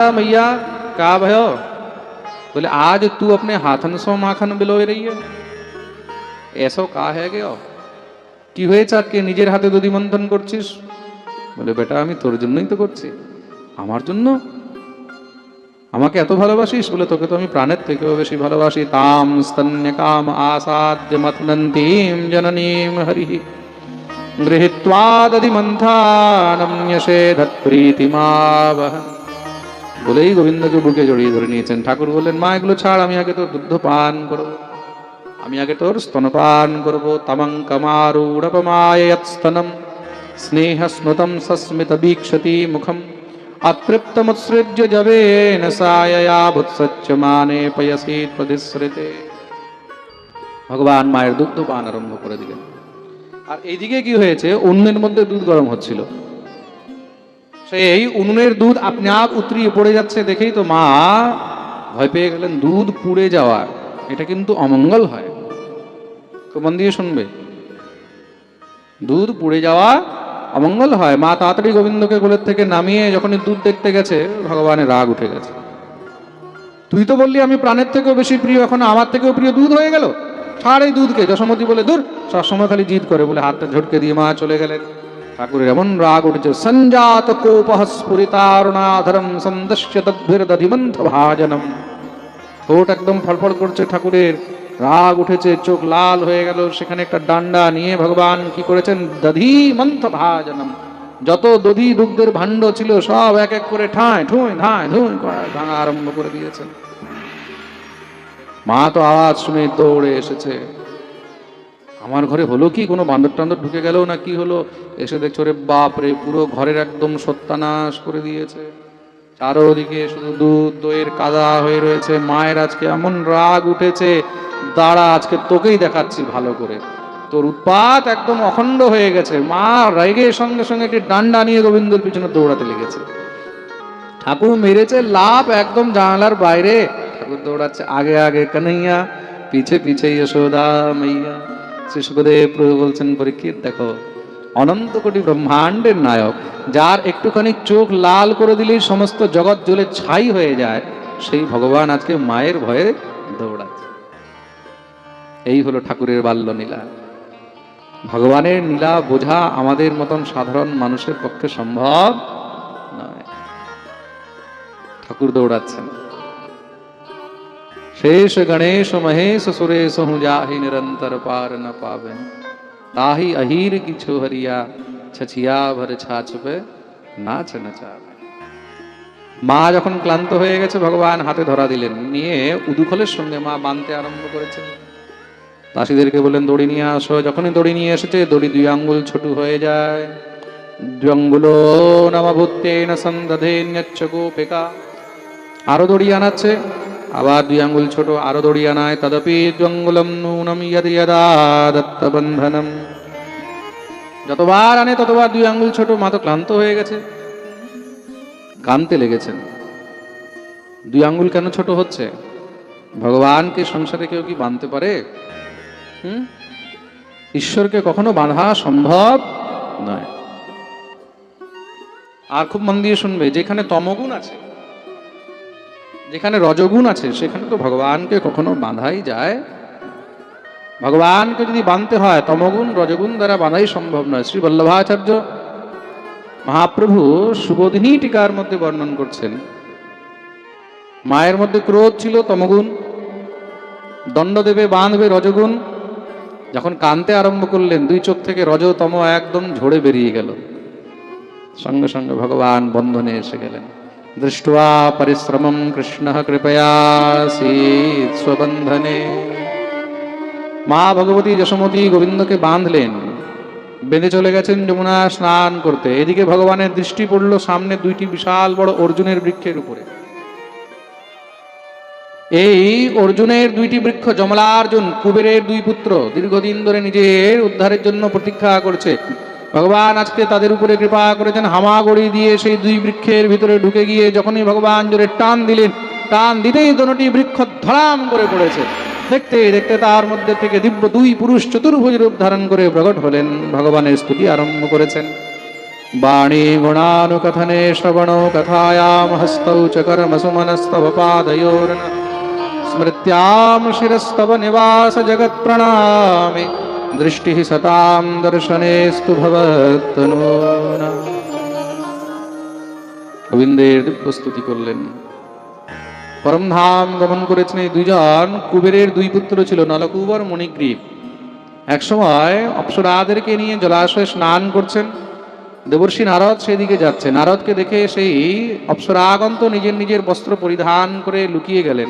मैया का भयो बोले आज तू अपने हाथन सो माखन बिलोय रही है এসো কা হয়ে গেও কি হয়েছে আজকে নিজের হাতে দধি মন্থন করছিস বলে বেটা আমি তোর জন্যই তো করছি আমার জন্য আমাকে এত ভালোবাসিস বলে তোকে তো আমি প্রাণের থেকেও বেশি ভালোবাসি তাম স্তন্য কাম আসাদ্য মথনন্তীম জননীম হরি গৃহীত্বা দধি মন্থানম ন্যসেধৎ প্রীতিমাবহ বলেই গোবিন্দকে বুকে জড়িয়ে ধরে নিয়েছেন। ঠাকুর বললেন, মা, এগুলো ছাড়, আমি আগে তোর দুগ্ধ পান করব। আমি আগে তোর স্তনপান করব। তামং স্নেহ স্মৃতম সস্মিত বীক্ষতি মুখম। অতৃপ্তমুৎসৃজ্য জবেন সায়য়া ভুৎসচ্চ মানে পয়সি প্রতিশ্রিতে। ভগবান মায়ের দুগ্ধ পান আরম্ভ করে দিলেন। আর এইদিকে কি হয়েছে? অন্যের মধ্যে দুধ গরম হচ্ছিল। সেই উনুনের দুধ আপনি আপ উতরিয়ে পড়ে যাচ্ছে দেখেই তো মা ভয় পেয়ে গেলেন, দুধ পুড়ে যাওয়ার এটা কিন্তু অমঙ্গল হয়। তো মন দিয়ে শুনবে। দুধ পুড়ে যাওয়া অমঙ্গল হয়। মা তাড়াতাড়ি গোবিন্দকে কোলের থেকে নামিয়ে যখনই দুধ দেখতে গেছে, ভগবানের রাগ উঠে গেছে। তুই তো বললি, আমি প্রাণের থেকেও বেশি প্রিয়, এখন আমার থেকেও প্রিয় দুধ হয়ে গেল। ছাড় এই দুধকে। যশোমতী বলে দূর সবসময় খালি জিদ করে বলে, হাতটা ঝটকে দিয়ে মা চলে গেলেন। ঠাকুরের এমন রাগ উঠেছে, সঞ্জাত কোপহ স্ফুরিতারুণাধরম সন্দস্য তদ্ভির দধিমন্থ ভাজনম ঠোঁট একদম ফড়ফড় করছে ঠাকুরের। রাগ উঠেছে, চোখ লাল হয়ে গেল, সেখানে একটা ডান্ডা নিয়ে ভগবান কি করেছেন? দধি মন্থ ভাজনম যত দধি দুগ্ধের ভাণ্ড ছিল, সব এক এক করে ঠাঁয় ঠুঁই ধাঁয় ধুঁই ভাঙা আরম্ভ করে দিয়েছেন মা তো আওয়াজ শুনে দৌড়ে এসেছে। আমার ঘরে হলো কি? কোনো বান্দর টান্দর ঢুকে গেল না কি হলো? এসে দেখছ রে বাপ রে, পুরো ঘরের একদম সত্যানাশ করে দিয়েছে। চারোদিকে শুধু দুধ, দইয়ের কাদা হয়ে রয়েছে। মায়ের আজকে এমন রাগ উঠেছে, দাঁড়া, আজকে তোকেই দেখাচ্ছি ভালো করে। তোর উৎপাত একদম অখণ্ড হয়ে গেছে। মা রেগে সঙ্গে সঙ্গে একটি ডান্ডা নিয়ে গোবিন্দর পিছনে দৌড়াতে লেগেছে। ঠাকুর মেরেছে লাভ একদম জানালার বাইরে। ঠাকুর দৌড়াচ্ছে, আগে আগে কানাইয়া, পিছে পিছে যশোদা মাইয়া। শ্রী সুখদেব প্রভু বলছেন, পরীক্ষিত দেখো অনন্ত কোটি ব্রহ্মাণ্ডের নায়ক, যার একটুখানি চোখ লাল করে দিলেই সমস্ত জগৎ জ্বলে ছাই হয়ে যায়, সেই ভগবান আজকে মায়ের ভয়ে দৌড়াচ্ছে। এই হলো ঠাকুরের বাল্য নীলা ভগবানের নীলা বোঝা আমাদের মতন সাধারণ মানুষের পক্ষে সম্ভব নয়। ঠাকুর দৌড়াচ্ছেন। শেষ গণেশ মহেশ সুরেশ હું જાહી નિરંતર પાર ન પાવે તાહી અહીર કી છોહરિયા છછિયા ભર છાછપે নাচ নাচাবে মা যখন ক্লান্ত হয়ে গেছে, ভগবান হাতে ধরা দিলেন। নিয়ে উদুখলের সঙ্গে মা বাঁধতে আরম্ভ করেছেন। দাসীদেরকে বললেন, দড়ি নিয়ে আসো। যখনই দড়ি নিয়ে এসেছে, দড়ি দুই আঙ্গুল ছোট হয়ে যায়। জঙ্গুলো নামাভূত্যেন সন্দধে নেচ্ছ গোপিকা। আরও দড়ি আনাচ্ছে। আবার দুই আঙ্গুল ছোট, আরও দড়ি আনায় তদপি দ্বঙ্গুলম নূনম যতবার আনে ততবার দুই আঙ্গুল ছোট, মা তো ক্লান্ত হয়ে গেছে। কানতে লেগেছেন। দুই আঙ্গুল কেন ছোট হচ্ছে? ভগবানকে সংসারে কেউ কি বাঁধতে পারে? হুম? ঈশ্বরকে কখনো বাঁধা সম্ভব নয়। আর খুব মন দিয়ে শুনবে, যেখানে তমগুণ আছে যেখানে রজগুণ আছে, সেখানে তো ভগবানকে কখনো বাঁধাই যায়। ভগবানকে যদি বাঁধতে হয়, তমগুণ, রজগুণ দ্বারা বাঁধাই সম্ভব নয়। শ্রী বল্লভাচার্য মহাপ্রভু সুবোধিনী টিকার মধ্যে বর্ণন করছেন। মায়ের মধ্যে ক্রোধ ছিল তমগুণ। দণ্ড দেবে বাঁধবে রজগুণ। যখন কানতে আরম্ভ করলেন, দুই চোখ থেকে রজতম একদম ঝরে বেরিয়ে গেল। সঙ্গে সঙ্গে ভগবান বন্ধনে এসে গেলেন। দৃষ্টা পরিশ্রমম কৃষ্ণ কৃপয়া স্ববন্ধনে মা ভগবতী যশোমতী গোবিন্দকে বাঁধলেন বেঁধে চলে গেছেন যমুনা স্নান করতে। এদিকে ভগবানের দৃষ্টি পড়ল সামনে দুইটি বিশাল বড় অর্জুনের বৃক্ষের উপরে। এই অর্জুনের দুইটি বৃক্ষ জমলার্জুন কুবেরের দুই পুত্র, দীর্ঘদিন ধরে নিজের উদ্ধারের জন্য প্রতীক্ষা করছে। ভগবান আজকে তাদের উপরে কৃপা করেছেন, হামাগড়ি দিয়ে সেই দুই বৃক্ষের ভিতরে ঢুকে গিয়ে যখনই ভগবান জোরে টান দিলেন, টান দিতেই দনটি বৃক্ষ ধরাম করে পড়েছে। দেখতে দেখতে তার মধ্যে থেকে দিব্য দুই পুরুষ চতুর্ভুজ রূপ ধারণ করে প্রকট হলেন, ভগবানের স্তুতি আরম্ভ করেছেন। বাণী গুণানুকথনে শ্রবণ কথায়াম হস্তৌ চকর্ম কর্ম সুমনস্তব পাদয়োর্ন স্মৃত্যাম শিরস্তব নিবাস জগৎ প্রণামী। दृष्टिः सतां दर्शनेस्तु भवत्तनूना গোবিন্দের প্রস্তুতি করলেন পরমধাম গমন করেছেন এই দুজন কুবেরের দুই পুত্র ছিল নলকুবর মণিগ্রীব একসময় অপ্সরাদেরকে নিয়ে জলাশয়ে স্নান করছেন দেবর্ষী নারদ সেদিকে যাচ্ছে নারদকে দেখে সেই অপ্সরাগন্ত নিজের নিজের বস্ত্র পরিধান করে লুকিয়ে গেলেন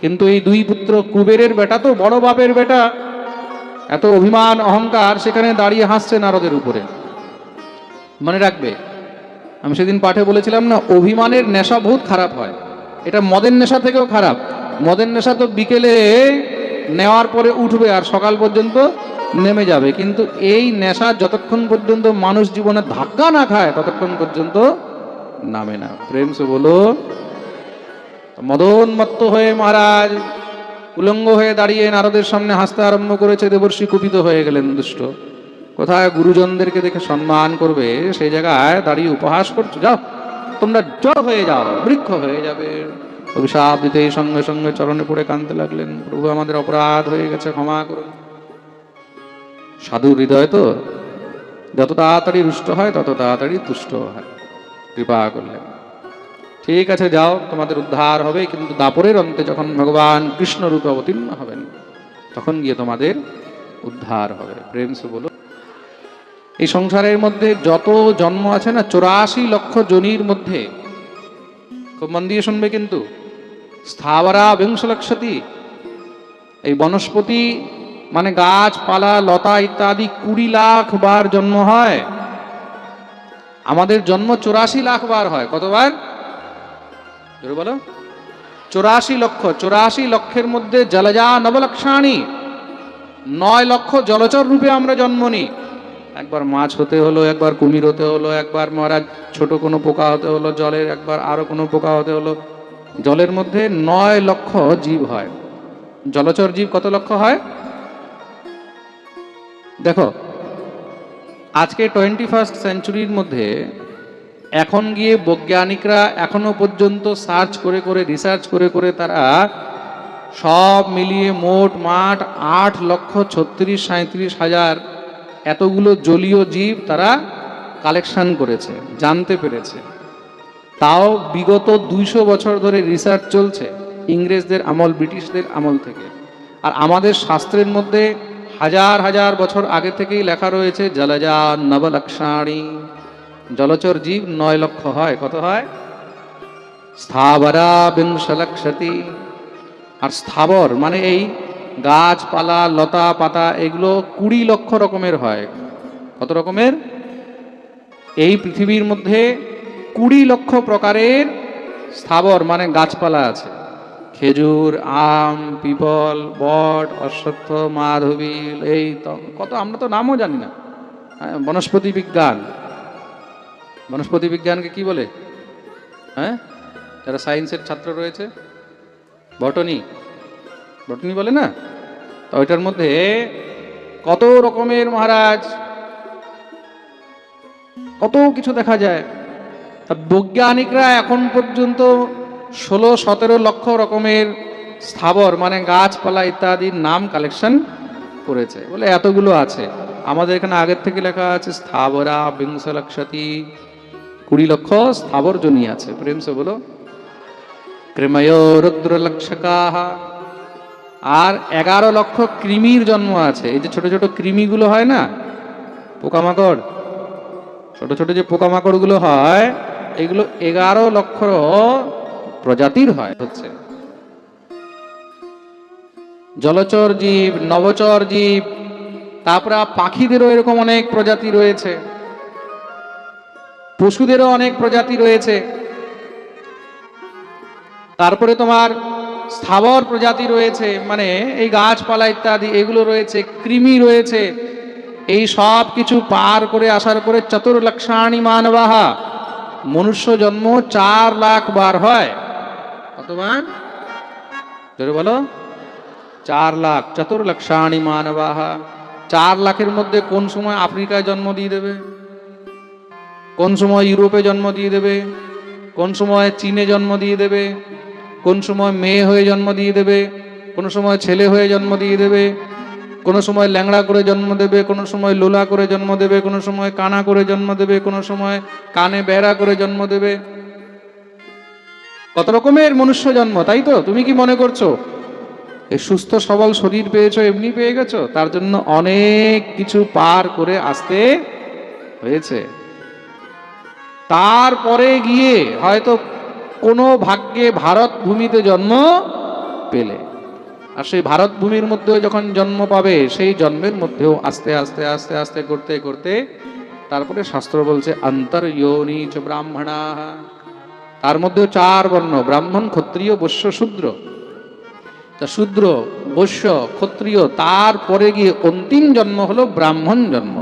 কিন্তু এই দুই পুত্র কুবেরের বেটা তো বড় বাপের বেটা এত অভিমান, অহংকার, সেখানে দাঁড়িয়ে হাসছে নারদের উপরে। মনে রাখবে, আমি সেদিন পাঠে বলেছিলাম না, অভিমানের নেশা বহুত খারাপ হয়। এটা মদের নেশা থেকেও খারাপ। মদের নেশা তো বিকেলে নেওয়ার পরে উঠবে আর সকাল পর্যন্ত নেমে যাবে। কিন্তু এই নেশা যতক্ষণ পর্যন্ত মানুষ জীবনে ধাক্কা না খায়, ততক্ষণ পর্যন্ত নামে না। প্রেম সে বলো মদোন্মত্ত হয়ে মহারাজ উলঙ্গ হয়ে দাঁড়িয়ে নারদের সামনে হাসতে আরম্ভ করেছে দেবর্ষী, কুপিত হয়ে গেলেন দুষ্ট। কোথায় গুরুজনদেরকে দেখে সম্মান করবে? সেই জায়গায় দাঁড়িয়ে উপহাস করছ? যাও, তোমরা জড় হয়ে যাও, বৃক্ষ হয়ে যাবে। অভিশাপ দিতেই সঙ্গে সঙ্গে চরণে পড়ে কাঁদতে লাগলেন। প্রভু আমাদের অপরাধ হয়ে গেছে, ক্ষমা করুন। সাধু হৃদয় তো, যত তাড়াতাড়ি রুষ্ট হয়, তত তাড়াতাড়ি তুষ্ট হয়। কৃপা করলেন। ঠিক আছে, যাও, তোমাদের উদ্ধার হবে, কিন্তু দাপরের অন্তে যখন ভগবান কৃষ্ণ রূপে অবতীর্ণ হবেন, তখন গিয়ে তোমাদের উদ্ধার হবে। প্রেম বলো। এই সংসারের মধ্যে যত জন্ম আছে না, চৌরাশি লক্ষ জনির মধ্যে, খুব মন দিয়ে শুনবে কিন্তু। স্থাবরা বিংশ লক্ষতি এই বনস্পতি মানে গাছপালা, লতা ইত্যাদি কুড়ি লাখ বার জন্ম হয়। আমাদের জন্ম চৌরাশি লাখ বার হয়। কতবার? জোরে বলো। চৌরাশি লক্ষ, চৌরাশি লক্ষের মধ্যে জলজা নবলক্ষাণী। নয় লক্ষ জলচর রূপে আমরা জন্ম নিই একবার মাছ হতে হলো, একবার কুমির হতে হলো, একবার মহারাজ ছোট কোনো পোকা হতে হলো, জলের একবার আরও কোনো পোকা হতে হলো। জলের মধ্যে নয় লক্ষ জীব হয়। জলচর জীব কত লক্ষ হয়? দেখো, আজকে টোয়েন্টি ফার্স্ট সেঞ্চুরির মধ্যে এখন গিয়ে বৈজ্ঞানিকরা এখনও পর্যন্ত সার্চ করে করে রিসার্চ করে করে তারা সব মিলিয়ে মোট মাঠ আট লক্ষ ছত্রিশ সাঁত্রিশ হাজার এতগুলো জলীয় জীব তারা কালেকশন করেছে, জানতে পেরেছে। তাও বিগত দুইশো বছর ধরে রিসার্চ চলছে ইংরেজদের আমল, ব্রিটিশদের আমল থেকে। আর আমাদের শাস্ত্রের মধ্যে হাজার হাজার বছর আগে থেকেই লেখা রয়েছে জলজা নবলক্ষাণী। জলচর জীব নয় লক্ষ হয় কত হয়? স্থাবরা বিংশ লক্ষতি আর স্থাবর মানে এই গাছপালা লতা পাতা এগুলো কুড়ি লক্ষ রকমের হয়। কত রকমের? এই পৃথিবীর মধ্যে কুড়ি লক্ষ প্রকারের স্থাবর মানে গাছপালা আছে। খেজুর আম পিপল বট অশ্বত্থ মাধবী এই কত আমরা তো নামও জানি না। হ্যাঁ, বনস্পতি বিজ্ঞান। বনস্পতি বিজ্ঞানকে কি বলে? হ্যাঁ? যারা সায়েন্সের ছাত্র রয়েছে? বটনি। বটনি বলে না? তো ওইটার মধ্যে কত রকমের মহারাজ? কত কিছু দেখা যায়। তা বৈজ্ঞানিকরা এখন পর্যন্ত ষোলো, সতেরো লক্ষ রকমের স্থাবর মানে গাছপালা ইত্যাদির নাম কালেকশন করেছে। বলে এতগুলো আছে। আমাদের এখানে আগের থেকে লেখা আছে, স্থাবরা বিংশ লক্ষতি কুড়ি লক্ষ স্থাবর জনি আছে। প্রেম সে বলো, প্রেময় রুদ্র আর এগারো লক্ষ কৃমির জন্ম আছে। এই যে ছোট ছোট কৃমিগুলো হয় না, পোকামাকড়, ছোট ছোট যে পোকামাকড়গুলো হয়, এগুলো এগারো লক্ষ প্রজাতির হয় হচ্ছে। জলচর জীব, নবচর জীব, তারপরে পাখিদেরও এরকম অনেক প্রজাতি রয়েছে। পশুদেরও অনেক প্রজাতি রয়েছে। তারপরে তোমার স্থাবর প্রজাতি রয়েছে মানে এই গাছপালা ইত্যাদি, এগুলো রয়েছে, কৃমি রয়েছে। এই সব কিছু পার করে আসার পরে চতুর্লক্ষাণী মানবাহা। মনুষ্য জন্ম চার লাখ বার হয়। জোরে বলো। চার লাখ চতুর্লক্ষাণী মানবাহা। চার লাখের মধ্যে কোন সময় আফ্রিকায় জন্ম দিয়ে দেবে? কোন সময় ইউরোপে জন্ম দিয়ে দেবে? কোন সময় চীনে জন্ম দিয়ে দেবে? কোন সময় মেয়ে হয়ে জন্ম দিয়ে দেবে? কোন সময় ছেলে হয়ে জন্ম দিয়ে দেবে? কোনো সময় ল্যাংড়া করে জন্ম দেবে? কোনো সময় লোলা করে জন্ম দেবে? কোনো সময় কানা করে জন্ম দেবে? কোনো সময় কানে বেড়া করে জন্ম দেবে? কত রকমের মনুষ্য জন্ম, তাই তো? তুমি কি মনে করছ? এই সুস্থ সবল শরীর পেয়েছ, এমনি পেয়ে গেছো? তার জন্য অনেক কিছু পার করে আসতে হয়েছে। তারপরে গিয়ে হয়তো কোনো ভাগ্যে ভারত ভূমিতে জন্ম পেলে। আর সেই ভারত ভূমির মধ্যেও যখন জন্ম পাবে, সেই জন্মের মধ্যেও আস্তে আস্তে আস্তে আস্তে করতে করতে তারপরে শাস্ত্র বলছে অন্তর যোনি চ ব্রাহ্মণা। তার মধ্যেও চার বর্ণ, ব্রাহ্মণ, ক্ষত্রিয়, বৈশ্য, শূদ্র। তা শূদ্র, বৈশ্য, ক্ষত্রিয়, তারপরে গিয়ে অন্তিম জন্ম হলো ব্রাহ্মণ জন্ম।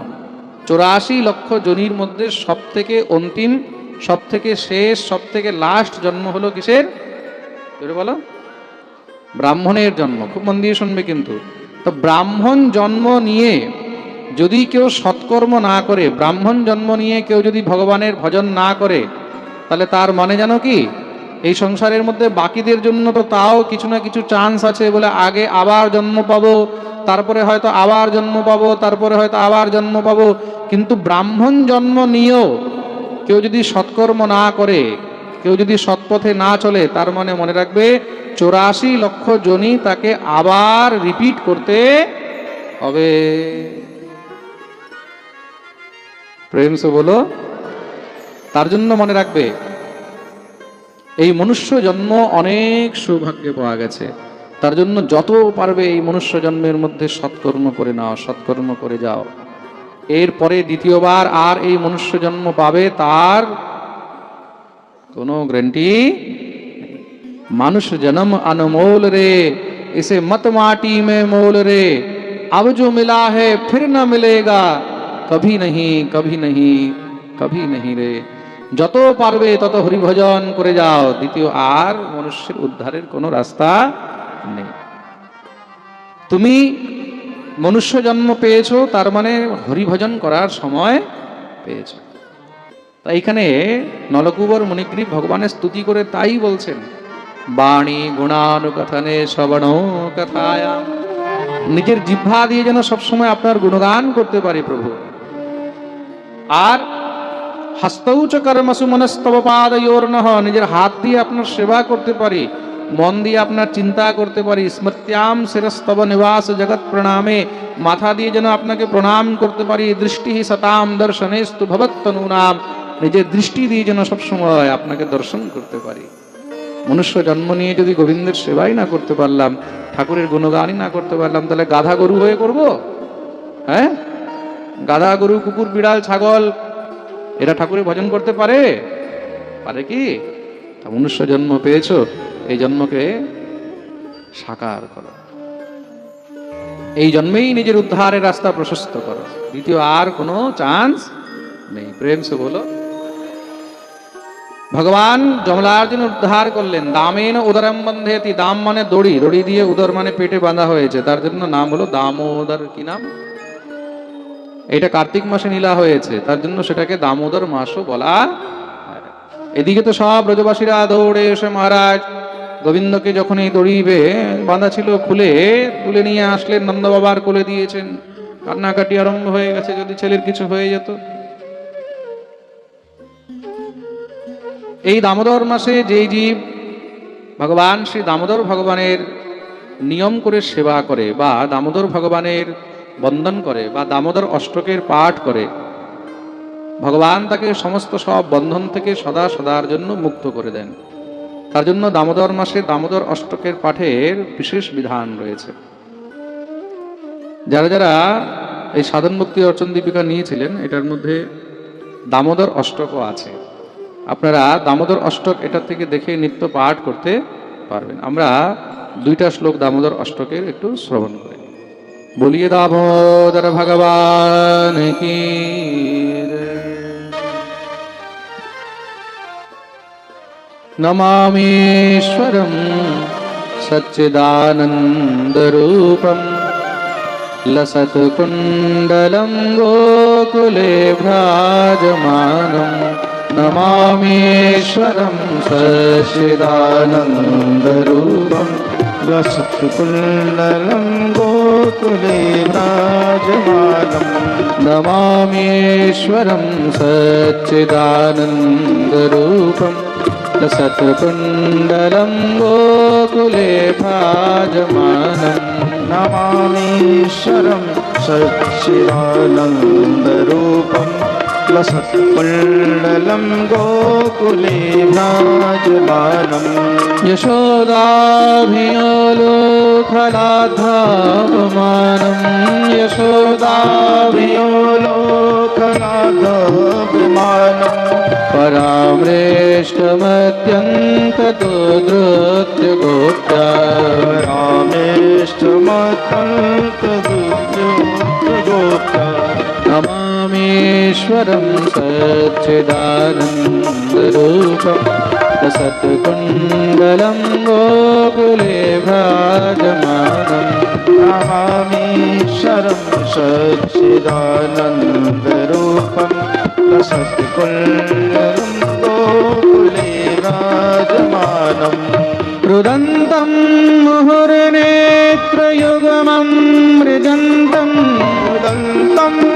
চৌরাশি লক্ষ জনির মধ্যে সব থেকে অন্তিম সব থেকে শেষ সব থেকে লাস্ট জন্ম হলো কিসের? বলো। ব্রাহ্মণের জন্ম, খুব মন দিয়ে শুনবে কিন্তু। তো ব্রাহ্মণ জন্ম নিয়ে যদি কেউ সৎকর্ম না করে, ব্রাহ্মণ জন্ম নিয়ে কেউ যদি ভগবানের ভজন না করে, তাহলে তার মনে জানো কি? এই সংসারের মধ্যে বাকিদের জন্য তো তাও কিছু না কিছু চান্স আছে বলে আগে আবার জন্ম পাবো, তারপরে হয়তো আবার জন্ম পাবো, তারপরে হয়তো আবার জন্ম পাবো। কিন্তু ব্রাহ্মণ জন্ম নিয়েও কেউ যদি সৎকর্ম না করে, কেউ যদি সৎপথে না চলে, তার মানে মনে রাখবে চৌরাশি লক্ষ জনই তাকে আবার রিপিট করতে হবে। প্রেম সে বলো, তার জন্য মনে রাখবে এই মনুষ্য জন্ম অনেক সৌভাগ্যে পাওয়া গেছে। তার জন্য যত পারবে এই মনুষ্য জন্মের মধ্যে সৎকর্ম করে নাও, সৎকর্ম করে যাও। এরপরে দ্বিতীয়বার আর এই মনুষ্য জন্ম পাবে তার কোনো গ্যারান্টি মানুষ জন্ম अनमोल রে, এসে মত মাটি মে मोल রে। अब মিলা হে, ফির না न मिलेगा কভি নহি কভি নহি কভি নহি রে। যত পারবে তত হরিভজন করে যাও। দ্বিতীয় আর মনুষ্যের উদ্ধারের কোনো রাস্তা নেই। তুমি মনুষ্য জন্ম পেয়েছ, তার মানে হরিভজন করার সময় পেয়েছ। তাই এখানে নলকুবর মণিগ্রীব ভগবানের স্তুতি করে তাই বলছেন, বাণী, গুণানুকথনে শ্রবণ কথায়া। নিজের জিহ্বা দিয়ে যেন সবসময় আপনার গুণগান করতে পারে প্রভু। আর হস্তৌচ কর্মসু মনস্তব পাদয়োর নিজের হাত দিয়ে আপনার সেবা করতে পারি, মন দিয়ে আপনার চিন্তা করতে পারি, স্মৃত্যাম শিরস্তব নিবাস জগৎ প্রণামে, মাথা দিয়ে যেন আপনাকে প্রণাম করতে পারি দৃষ্টি সতাম দর্শনেস্তু ভবত্তনু নাম নিজের দৃষ্টি দিয়ে যেন সবসময় আপনাকে দর্শন করতে পারি। মনুষ্য জন্ম নিয়ে যদি গোবিন্দের সেবাই না করতে পারলাম, ঠাকুরের গুণগানই না করতে পারলাম, তাহলে গাধা গরু হয়ে করব? হ্যাঁ? গাধা গরু, কুকুর, বিড়াল, ছাগল এরা ঠাকুরের ভজন করতে পারে? পারে কি? মনুষ্য জন্ম পেয়েছ, এই জন্মকে সাকার করো। এই জন্মেই নিজের উদ্ধারের রাস্তা প্রশস্ত করো। দ্বিতীয় আর কোনো চান্স নেই। প্রেম সে বলো। ভগবান জমলার্জুন উদ্ধার করলেন। দামেন উদরম বন্ধেতি। দাম মানে দড়ি। দড়ি দিয়ে উদর মানে পেটে বাঁধা হয়েছে। তার জন্য নাম হলো দামোদর। কি নাম? এটা কার্তিক মাসে নীলা হয়েছে, তার জন্য সেটাকে দামোদর মাসও বলা এদিকে তো সব ব্রজবাসীরা দৌড়ে এসে মহারাজ, গোবিন্দকে যখন এই দড়ি বেয়ে বাঁধা ছিল খুলে, তুলে নিয়ে আসলেন নন্দ বাবার কোলে দিয়েছেন। কান্নাকাটি আরম্ভ হয়ে গেছে, যদি ছেলের কিছু হয়ে যেত। এই দামোদর মাসে যেই জীব ভগবান, শ্রী দামোদর ভগবানের নিয়ম করে সেবা করে বা দামোদর ভগবানের বন্দন করে বা দামোদর অষ্টকের পাঠ করে, ভগবান তাকে সমস্ত সব বন্ধন থেকে সদা সদার জন্য মুক্ত করে দেন। তার জন্য দামোদর মাসে দামোদর অষ্টকের পাঠের বিশেষ বিধান রয়েছে। যারা যারা এই সাধন মুক্তি অর্চন দীপিকা নিয়েছিলেন, এটার মধ্যে দামোদর অষ্টকও আছে। আপনারা দামোদর অষ্টক এটা থেকে দেখে নিত্য পাঠ করতে পারবেন। আমরা দুইটা শ্লোক দামোদর অষ্টকের একটু শ্রবণ করি। बोलिए दामोदर भगवान की नमामीश्वरं सच्चिदानन्दरूपम् लसत्कुण्डलं गोकुले भ्राजमानं नमामीश्वरं सच्चिदानन्दरूपम्। वसत्कुल्ललं गोकुले राजमानं नमामीश्वरं सच्चिदानन्दरूपं सत्कुण्डलं गोकुले भाजमानं नमामीश्वरं सच्चिदानन्दरूपम् वसत्कुण्डलं गोकुले भाजमानं यशोदाभियोलोकलाधापमानं यशोदाभियोलोकलाधाभिमानं पराम्रेष्टमत्यन्तदोदृत्यगोप्ता रामेष्टमत्यन्त नमामीश्वरं सच्चिदानन्दरूपं सत्कुण्डलं गोकुले भ्राजमानम् नमामीश्वरं सच्चिदानन्दरूपं लसत्कुण्डलं गोकुले राजमानम् रुदन्तं मुहुर्नेत्रयुगमं मृजन्तं उदन्तं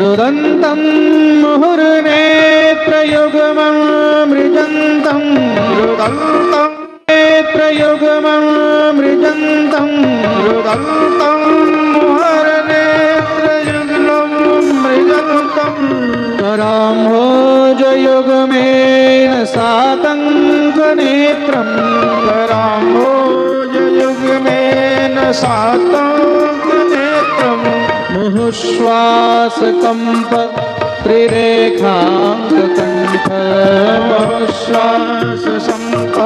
रुदन्तं मुहुर्नेत्रयुगमं मृजन्तं रुदन्तं नेत्रयुगमं मृजन्तं रुदन्तं मुहुर्नेत्रयुग्नं मृजन्तं कराम्भोजयुगमेन सातङ्कनेत्रम् कराम्भोजयुग्मेन साताङ्कनेत्रम् श्वासकम्प त्रिरेखाङ्ककण्ठ। मम श्वाससम्प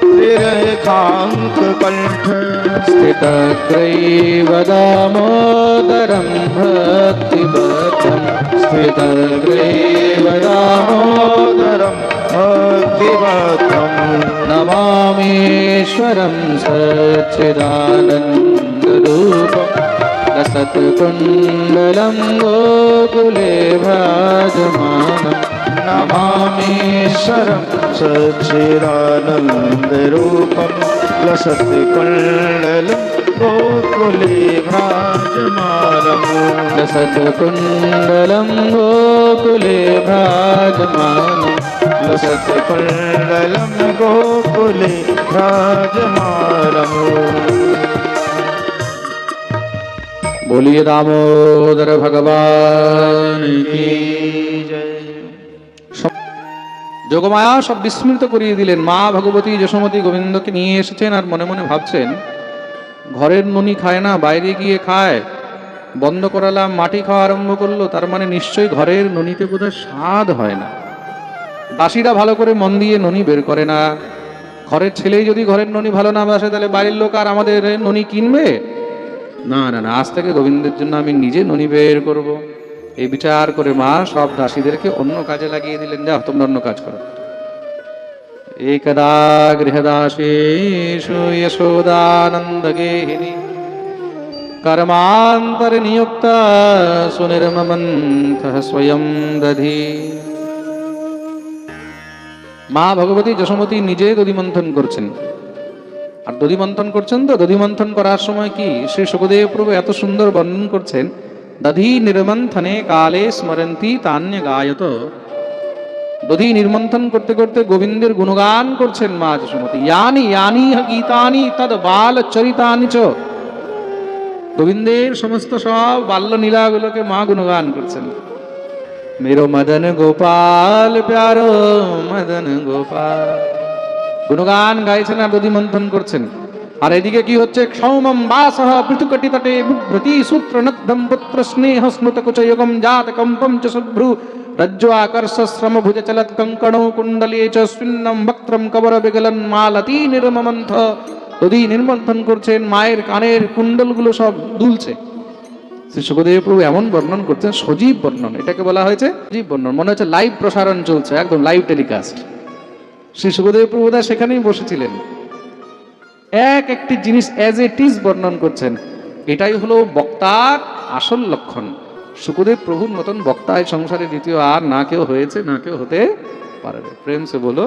त्रिरेखाङ्ककण्ठ स्थितग्रैव दामोदरं भक्तिवतं स्थितग्रैव दामोदरं भक्तिवतं नमामीश्वरं सच्चिदानन्दरूपम्। रसत्कुण्डलं गोकुले भाजमानं नमामीश्वरं सच्चिदानन्दरूपं लसत्कुण्डलं गोकुले भाजमानं रसत्कुण्डलं गोकुले भाजमानं लसत्कुण्डलं गोकुले भाजमानम् बोलिए दामोदर भगवान की যোগমায়া সব বিস্মৃত করিয়ে দিলেন মা ভগবতী যশোমতী গোবিন্দকে নিয়ে এসেছেন আর মনে মনে ভাবছেন ঘরের ননি খায় না বাইরে গিয়ে খায় বন্ধ করালাম মাটি খাওয়া আরম্ভ করলো তার মানে নিশ্চয়ই ঘরের ননিতে বোধহয় স্বাদ হয় না দাসীরা ভালো করে মন দিয়ে ননি বের করে না ঘরের ছেলেই যদি ঘরের ননি ভালো না বাসে তাহলে বাড়ির লোক আর আমাদের ননি কিনবে না না না, আজ থেকে গোবিন্দের জন্য আমি নিজে ননি বের করব। এই বিচার করে মা সব দাসীদেরকে অন্য কাজে লাগিয়ে দিলেন। যা তোমরা অন্য কাজ করো। একদা গৃহদাসেষু যশোদানন্দ গেহিনী কর্মান্তর নিযুক্ত স্বয়ং দধি। মা ভগবতী যশোমতী নিজে দধি মন্থন করছেন। আর দধি মন্থন করছেন তো? দধি মন্থন করার সময় কি শ্রী সুখদেব প্রভু এত সুন্দর বর্ণন করছেন? দধি নির্মন্থনে কালে স্মরন্তি তান্য গায়ত। দধি নির্মন্থন করতে করতে গোবিন্দের গুণগান করছেন মা যশোমতী। ইয়ানি ইয়ানি গীতানি তদ বাল চরিতানি চ। গোবিন্দের সমস্ত সব বাল্য লীলাগুলোকে মা গুণগান করছেন। মেরো মদন গোপাল, প্যারো মদন গোপাল। গুণগান গাইছেন আর দধি মন্থন করছেন। আর এদিকে কি হচ্ছে? সৌমম বাসহ পৃথুকটি তটে বিভ্রতি সূত্র নগ্ধম পুত্র স্নেহ স্মৃত কুচযুগম জাত কম্পম চ শুভ্রু রজ্জু আকর্ষ শ্রম ভুজ চলত কঙ্কণ কুণ্ডলে চ স্পিন্নম বক্ত্রম কবর বিগলন মালতি নির্মমন্থ। দধি নির্মন্থন করছেন, মায়ের কানের কুণ্ডলগুলো সব দুলছে। শ্রী সুখদেব প্রভু এমন বর্ণন করছেন, সজীব বর্ণন। এটাকে বলা হয়েছে সজীব বর্ণন। মনে হচ্ছে লাইভ প্রসারণ চলছে, একদম লাইভ টেলিকাস্ট শ্রী সুখদেব প্রভুদা সেখানেই বসেছিলেন। এক একটি জিনিস অ্যাজ ইট ইজ বর্ণন করছেন। এটাই হলো বক্তার আসল লক্ষণ। সুখদেব প্রভুর মতন বক্তায় সংসারে দ্বিতীয় আর না কেউ হয়েছে, না কেউ হতে পারবে। প্রেম সে বলো